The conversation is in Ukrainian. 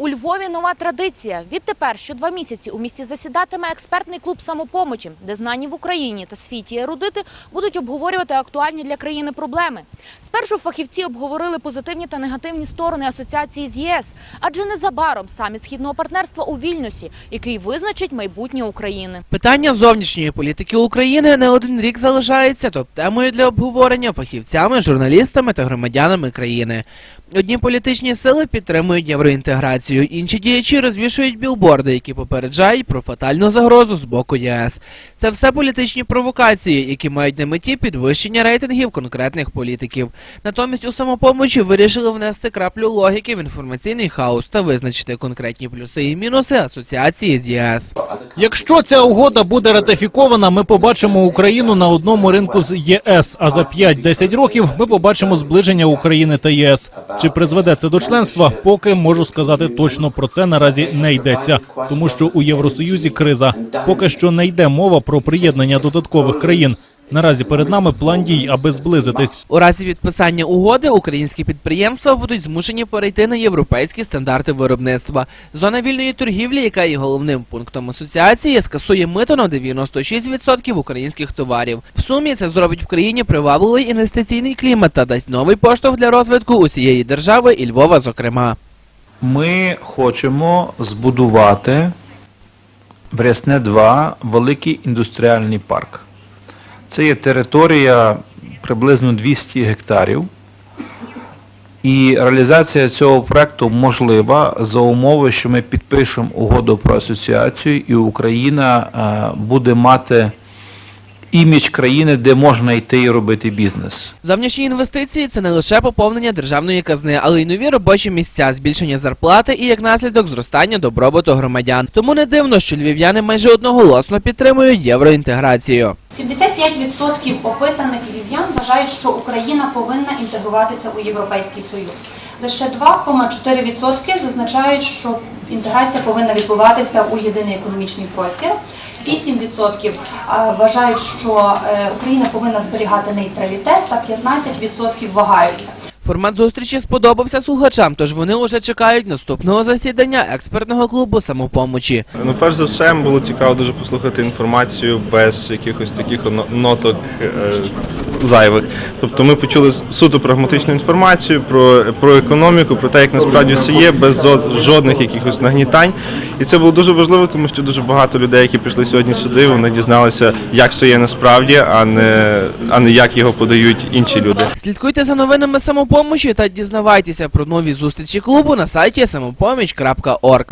У Львові нова традиція. Відтепер що два місяці у місті засідатиме експертний клуб самопомочі, де знані в Україні та світі ерудити будуть обговорювати актуальні для країни проблеми. Спершу фахівці обговорили позитивні та негативні сторони асоціації з ЄС, адже незабаром саміт східного партнерства у Вільнюсі, який визначить майбутнє України. Питання зовнішньої політики України не один рік залишається топ-темою для обговорення фахівцями, журналістами та громадянами країни. Одні політичні сили підтримують євроінтеграцію, інші діячі розвішують білборди, які попереджають про фатальну загрозу з боку ЄС. Це все політичні провокації, які мають на меті підвищення рейтингів конкретних політиків. Натомість у самопомочі вирішили внести краплю логіки в інформаційний хаос та визначити конкретні плюси і мінуси асоціації з ЄС. Якщо ця угода буде ратифікована, ми побачимо Україну на одному ринку з ЄС. А за 5-10 років ми побачимо зближення України та ЄС. Чи призведе це до членства? Поки можу сказати точно про це наразі не йдеться, тому що у Євросоюзі криза. Поки що не йде мова про приєднання додаткових країн. Наразі перед нами план дій, аби зблизитись. У разі підписання угоди українські підприємства будуть змушені перейти на європейські стандарти виробництва. Зона вільної торгівлі, яка є головним пунктом асоціації, скасує мито на 96% українських товарів. В сумі це зробить в країні привабливий інвестиційний клімат та дасть новий поштовх для розвитку усієї держави і Львова, зокрема. Ми хочемо збудувати в Рясне 2 великий індустріальний парк. Це є територія приблизно 200 гектарів. І реалізація цього проекту можлива за умови, що ми підпишемо угоду про асоціацію, і Україна е, буде мати імідж країни, де можна йти і робити бізнес. Зовнішні інвестиції це не лише поповнення державної казни, але й нові робочі місця, збільшення зарплати і як наслідок зростання добробуту громадян. Тому не дивно, що львів'яни майже одноголосно підтримують євроінтеграцію. 75% опитаних львів'ян вважають, що Україна повинна інтегруватися у Європейський Союз. Лише 2,4% зазначають, що інтеграція повинна відбуватися у єдиний економічний простір. 8% вважають, що е, Україна повинна зберігати нейтралітет, та 15% вагаються. Формат зустрічі сподобався слухачам, тож вони уже чекають наступного засідання експертного клубу самопомочі. Ну, перш за все, було цікаво дуже послухати інформацію без якихось таких ноток е, зайвих. Тобто ми почули суто прагматичну інформацію про, про економіку, про те, як насправді все є, без жодних якихось нагнітань. І це було дуже важливо, тому що дуже багато людей, які прийшли сьогодні сюди, вони дізналися, як все є насправді, а не, а не як його подають інші люди. Слідкуйте за новинами самопомочі та дізнавайтеся про нові зустрічі клубу на сайті самопоміч.орг.